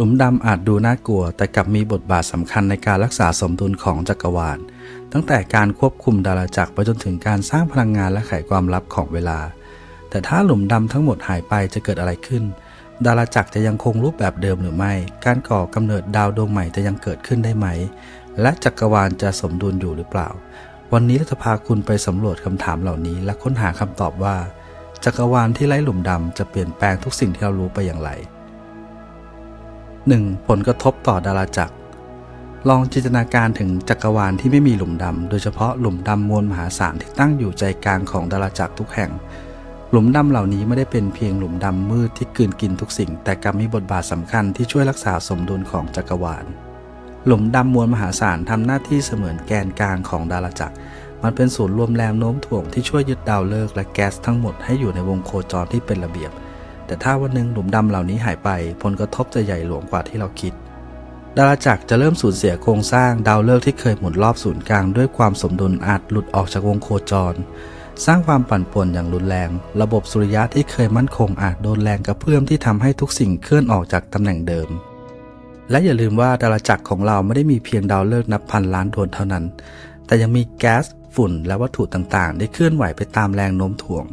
หลุมดำอาจดูน่ากลัว แต่กลับมีบทบาทสำคัญในการรักษาสมดุลของจักรวาล ตั้งแต่การควบคุมดาราจักรไปจนถึงการสร้างพลังงานและไขความลับของเวลา แต่ถ้าหลุมดำทั้งหมดหายไปจะเกิดอะไรขึ้น ดาราจักรจะยังคงรูปแบบเดิมหรือไม่ การก่อกำเนิดดาวดวงใหม่จะยังเกิดขึ้นได้ไหม และจักรวาลจะสมดุลอยู่หรือเปล่า วันนี้เราจะพาคุณไปสำรวจคำถามเหล่านี้ และค้นหาคำตอบว่า จักรวาลที่ไร้หลุมดำจะเปลี่ยนแปลงทุกสิ่งที่เรารู้ไปอย่างไร 1. ผลกระทบต่อดาราจักร ลองจินตนาการถึงจักรวาลที่ไม่มีหลุมดำ โดยเฉพาะหลุมดำมวลมหาศาลที่ตั้งอยู่ใจกลางของดาราจักรทุกแห่ง หลุมดำเหล่านี้ไม่ได้เป็นเพียงหลุมดำมืดที่กืนกินทุกสิ่ง แต่กลับมีบทบาทสำคัญที่ช่วยรักษาสมดุลของจักรวาล หลุมดำมวลมหาศาลทำหน้าที่เสมือนแกนกลางของดาราจักร มันเป็นศูนย์รวมแรงโน้มถ่วงที่ช่วยยึดดาวฤกษ์และแก๊สทั้งหมดให้อยู่ในวงโคจรที่เป็นระเบียบ แต่ถ้าวันหนึ่งหลุมดำเหล่านี้หายไป ผลกระทบจะใหญ่หลวงกว่าที่เราคิด ดาราจักรจะเริ่มสูญเสียโครงสร้างดาวฤกษ์ที่เคยหมุนรอบศูนย์กลางด้วยความสมดุลอาจหลุดออกจากวงโคจร สร้างความปั่นป่วนอย่างรุนแรง ระบบสุริยะที่เคยมั่นคงอาจโดนแรงกระเพื่อมที่ทำให้ทุกสิ่งเคลื่อนออกจากตำแหน่งเดิม และอย่าลืมว่าดาราจักรของเราไม่ได้มีเพียงดาวฤกษ์นับพันล้านดวงเท่านั้น แต่ยังมีแก๊สฝุ่นและวัตถุต่างๆ ได้เคลื่อนไหวไปตามแรงโน้มถ่วง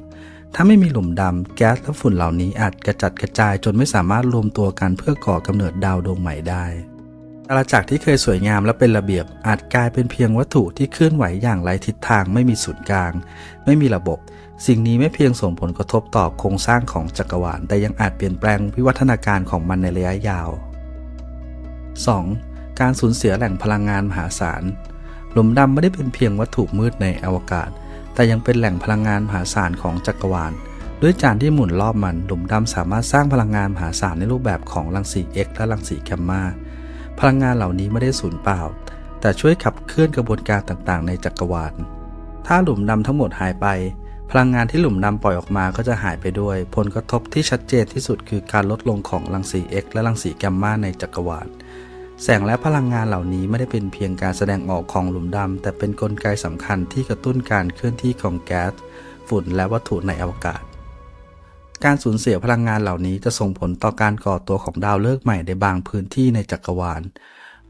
ถ้าไม่มีหลุมดำแก๊สและฝุ่นเหล่านี้อาจกระจัดกระจายจนไม่สามารถรวมตัวกันเพื่อก่อกำเนิดดาวดวงใหม่ได้ดาราจักรที่เคยสวยงามและเป็นระเบียบอาจกลายเป็นเพียงวัตถุที่เคลื่อนไหวอย่างไร้ทิศทางไม่มีศูนย์กลาง ไม่มีระบบ สิ่งนี้ไม่เพียงส่งผลกระทบต่อโครงสร้างของจักรวาล แต่ยังอาจเปลี่ยนแปลงวิวัฒนาการของมันในระยะยาว 2. การสูญเสียแหล่งพลังงานมหาศาลหลุมดำไม่ได้เป็นเพียงวัตถุมืดในอวกาศ แต่ยังเป็นแหล่งพลังงานมหาศาลของจักรวาล ด้วยจานที่หมุนรอบมันหลุมดำสามารถสร้างพลังงานมหาศาลในรูปแบบของรังสี X และรังสีแกมมาพลังงานเหล่านี้ไม่ได้สูญเปล่า แต่ช่วยขับเคลื่อนกระบวนการต่างๆ ในจักรวาล ถ้าหลุมดำทั้งหมดหายไป พลังงานที่หลุมดำปล่อยออกมาก็จะหายไปด้วย ผลกระทบที่ชัดเจนที่สุดคือการลดลงของรังสี X และรังสีแกมมาในจักรวาล แสงและพลังงานเหล่านี้ไม่ได้เป็นเพียงการแสดงออกของหลุมดำ แต่เป็นนกลไกสำคัญที่กระตุ้นการเคลื่อนที่ของแก๊ส ฝุ่นและวัตถุในอวกาศ การสูญเสียพลังงานเหล่านี้จะส่งผลต่อการก่อตัวของดาวฤกษ์ใหม่ในบางพื้นที่ในจักรวาล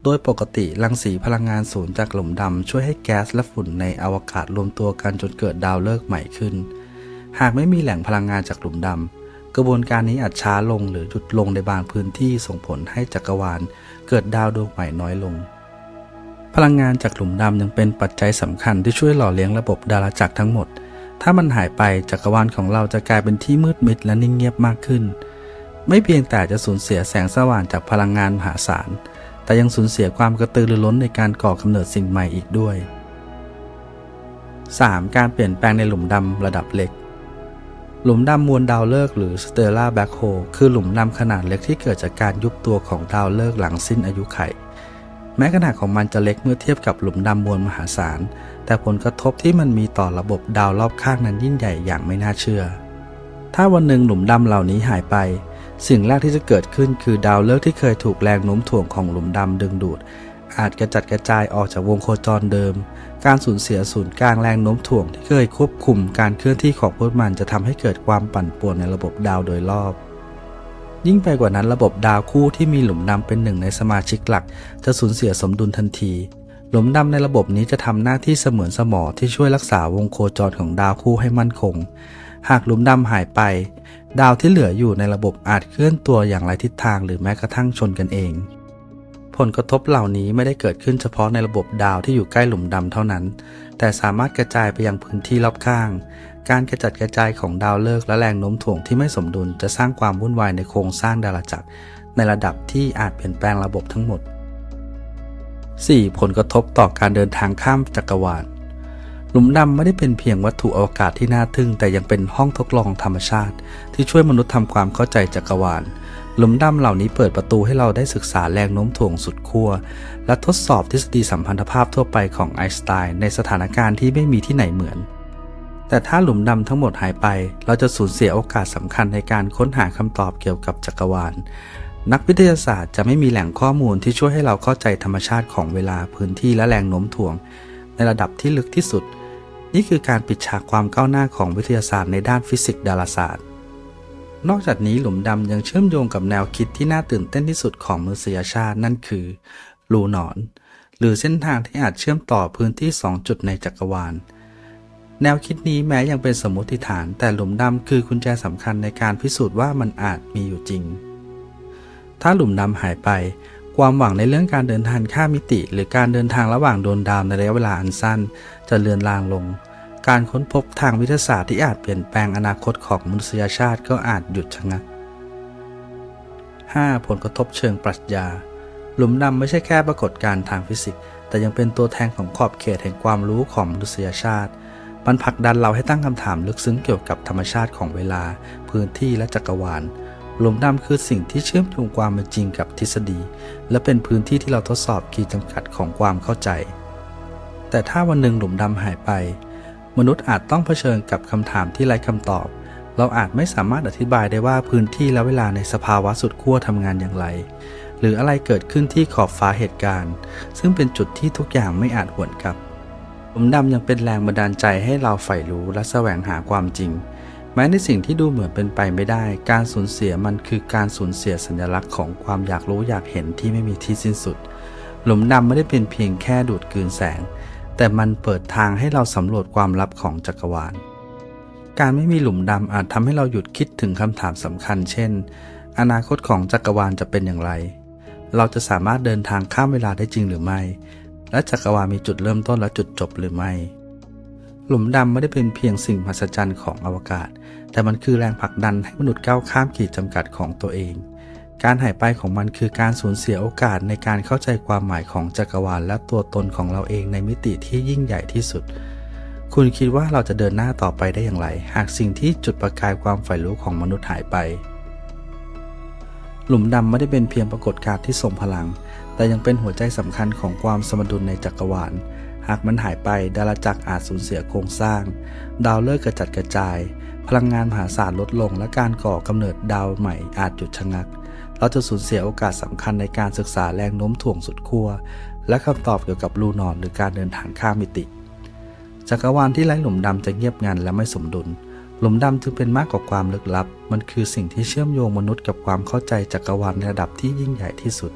โดยปกติรังสีพลังงานสูญจากหลุมดำช่วยให้แก๊สและฝุ่นในอวกาศรวมตัวกันจนเกิดดาวฤกษ์ใหม่ขึ้น หากไม่มีแหล่งพลังงานจากหลุมดำ กระบวนการนี้อาจช้าลงหรือหยุดลงในบางพื้นที่ส่งผลให้จักรวาลเกิดดาวดวงใหม่น้อยลง พลังงานจากหลุมดำยังเป็นปัจจัยสำคัญที่ช่วยหล่อเลี้ยงระบบดาราจักรทั้งหมด ถ้ามันหายไปจักรวาลของเราจะกลายเป็นที่มืดมิดและนิ่งเงียบมากขึ้น ไม่เพียงแต่จะสูญเสียแสงสว่างจากพลังงานมหาศาล แต่ยังสูญเสียความกระตือรือร้นในการก่อกำเนิดสิ่งใหม่อีกด้วย 3. การเปลี่ยนแปลงในหลุมดำระดับเล็ก หลุมดำมวลดาวฤกษ์หรือ Stellar Black Hole คือหลุมดำขนาดเล็กที่เกิดจากการยุบตัวของดาวฤกษ์หลังสิ้นอายุไข แม้ขนาดของมันจะเล็กเมื่อเทียบกับหลุมดำมวลมหาศาล แต่ผลกระทบที่มันมีต่อระบบดาวรอบข้างนั้นยิ่งใหญ่อย่างไม่น่าเชื่อ ถ้าวันหนึ่งหลุมดำเหล่านี้หายไป สิ่งแรกที่จะเกิดขึ้นคือดาวฤกษ์ที่เคยถูกแรงโน้มถ่วงของหลุมดำดึงดูด อาจกระจัดกระจายออกจากวงโคจรเดิม การสูญเสียศูนย์กลางแรงโน้มถ่วงที่เคยควบคุมการเคลื่อนที่ของพวกมันจะทำให้เกิดความปั่นป่วนในระบบดาวโดยรอบ ยิ่งไปกว่านั้นระบบดาวคู่ที่มีหลุมดำเป็นหนึ่งในสมาชิกหลัก จะสูญเสียสมดุลทันที หลุมดำในระบบนี้จะทำหน้าที่เสมือนสมอที่ช่วยรักษาวงโคจรของดาวคู่ให้มั่นคง หากหลุมดำหายไป ดาวที่เหลืออยู่ในระบบอาจเคลื่อนตัวอย่างไรทิศทางหรือแม้กระทั่งชนกันเอง ผลกระทบเหล่านี้ไม่ได้เกิดขึ้นเฉพาะในระบบดาวที่อยู่ใกล้หลุมดำเท่านั้น แต่สามารถกระจายไปยังพื้นที่รอบข้าง การกระจัดกระจายของดาวฤกษ์และแรงโน้มถ่วงที่ไม่สมดุลจะสร้างความวุ่นวายในโครงสร้างดาราจักร ในระดับที่อาจเปลี่ยนแปลงระบบทั้งหมด 4. ผลกระทบต่อการเดินทางข้ามจักรวาลหลุมดำไม่ได้เป็นเพียงวัตถุอวกาศที่น่าทึ่ง แต่ยังเป็นห้องทดลองธรรมชาติ ที่ช่วยมนุษย์ทำความเข้าใจจักรวาล หลุมดำเหล่านี้เปิดประตูให้เราได้ศึกษาแรงโน้มถ่วงสุดขั้วและทดสอบทฤษฎีสัมพันธภาพทั่วไปของไอน์สไตน์ในสถานการณ์ที่ไม่มีที่ไหนเหมือน แต่ถ้าหลุมดำทั้งหมดหายไป เราจะสูญเสียโอกาสสำคัญในการค้นหาคำตอบเกี่ยวกับจักรวาล นักวิทยาศาสตร์จะไม่มีแหล่งข้อมูลที่ช่วยให้เราเข้าใจธรรมชาติของเวลาพื้นที่และแรงโน้มถ่วง ในระดับที่ลึกที่สุด นี่คือการปิดฉากความก้าวหน้าของวิทยาศาสตร์ในด้านฟิสิกส์ดาราศาสตร์ นอกจากนี้หลุมดำยังเชื่อมโยงกับแนวคิดที่น่าตื่นเต้นที่สุดของมนุษยชาตินั่นคือรูหนอน หรือเส้นทางที่อาจเชื่อมต่อพื้นที่ 2 จุดในจักรวาล แนวคิดนี้แม้ยังเป็นสมมติฐาน แต่หลุมดำคือกุญแจสำคัญในการพิสูจน์ว่ามันอาจมีอยู่จริง ถ้าหลุมดำหายไป ความหวังในเรื่องการเดินทางข้ามมิติ หรือการเดินทางระหว่างดวงดาวในระยะเวลาอันสั้น จะเลือนลางลง การค้นพบทางวิทยาศาสตร์ที่อาจเปลี่ยนแปลงอนาคตของมนุษยชาติก็อาจหยุดชะงัก 5. ผลกระทบเชิงปรัชญา หลุมดำไม่ใช่แค่ปรากฏการณ์ทางฟิสิกส์ แต่ยังเป็นตัวแทนของขอบเขตแห่งความรู้ของมนุษยชาติ มันผลักดันเราให้ตั้งคำถามลึกซึ้งเกี่ยวกับธรรมชาติของเวลา พื้นที่และจักรวาล หลุมดำคือสิ่งที่เชื่อมโยงความเป็นจริงกับทฤษฎี และเป็นพื้นที่ที่เราทดสอบขีดจำกัดของความเข้าใจ แต่ถ้าวันหนึ่งหลุมดำหายไป มนุษย์อาจต้องเผชิญกับคำถามที่ไร้คำตอบ เราอาจไม่สามารถอธิบายได้ว่าพื้นที่และเวลาในสภาวะสุดขั้วทำงานอย่างไร หรืออะไรเกิดขึ้นที่ขอบฟ้าเหตุการณ์ ซึ่งเป็นจุดที่ทุกอย่างไม่อาจหวนกลับหลุมดำยังเป็นแรงบันดาลใจให้เราใฝ่รู้และแสวงหาความจริง แม้ในสิ่งที่ดูเหมือนเป็นไปไม่ได้ การสูญเสียมันคือการสูญเสียสัญลักษณ์ของความอยากรู้อยากเห็นที่ไม่มีที่สิ้นสุด หลุมดำไม่ได้เป็นเพียงแค่ดูดกลืนแสง แต่มันเปิดทางให้เราสำรวจความลับของจักรวาล การไม่มีหลุมดำอาจทำให้เราหยุดคิดถึงคำถามสำคัญ เช่น อนาคตของจักรวาลจะเป็นอย่างไร เราจะสามารถเดินทางข้ามเวลาได้จริงหรือไม่ และจักรวาลมีจุดเริ่มต้นและจุดจบหรือไม่ หลุมดำไม่ได้เป็นเพียงสิ่งมหัศจรรย์ของอวกาศ แต่มันคือแรงผลักดันให้มนุษย์ก้าวข้ามขีดจำกัดของตัวเอง การหายไปของมันคือการสูญเสียโอกาสในการเข้าใจความหมายของจักรวาลและตัวตนของเราเองในมิติที่ยิ่งใหญ่ที่สุด คุณคิดว่าเราจะเดินหน้าต่อไปได้อย่างไร หากสิ่งที่จุดประกายความใฝ่รู้ของมนุษย์หายไป หลุมดำไม่ได้เป็นเพียงปรากฏการณ์ที่ทรงพลัง แต่ยังเป็นหัวใจสำคัญของความสมดุลในจักรวาล หากมันหายไปดาราจักรอาจสูญเสียโครงสร้าง ดาวฤกษ์กระจัดกระจาย พลังงานมหาศาลลดลง และการก่อกำเนิดดาวใหม่อาจหยุดชะงัก เราจะสูญเสียโอกาสสำคัญในการศึกษาแรงโน้มถ่วงสุดขั้วและคำตอบเกี่ยวกับรูนอนหรือการเดินทางข้ามมิติ จักรวาลที่ไร้หลุมดำจะเงียบงันและไม่สมดุล หลุมดำจึงเป็นมากกว่าความลึกลับ มันคือสิ่งที่เชื่อมโยงมนุษย์กับความเข้าใจจักรวาลในระดับที่ยิ่งใหญ่ที่สุด